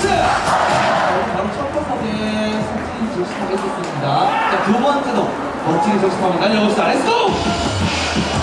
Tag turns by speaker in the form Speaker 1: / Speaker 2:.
Speaker 1: 슈트! 자, 바로 첫 번째 선진 조심하겠습니다. 자, 두 번째도 멋지게 조심하면 날려봅시다. 렛츠고!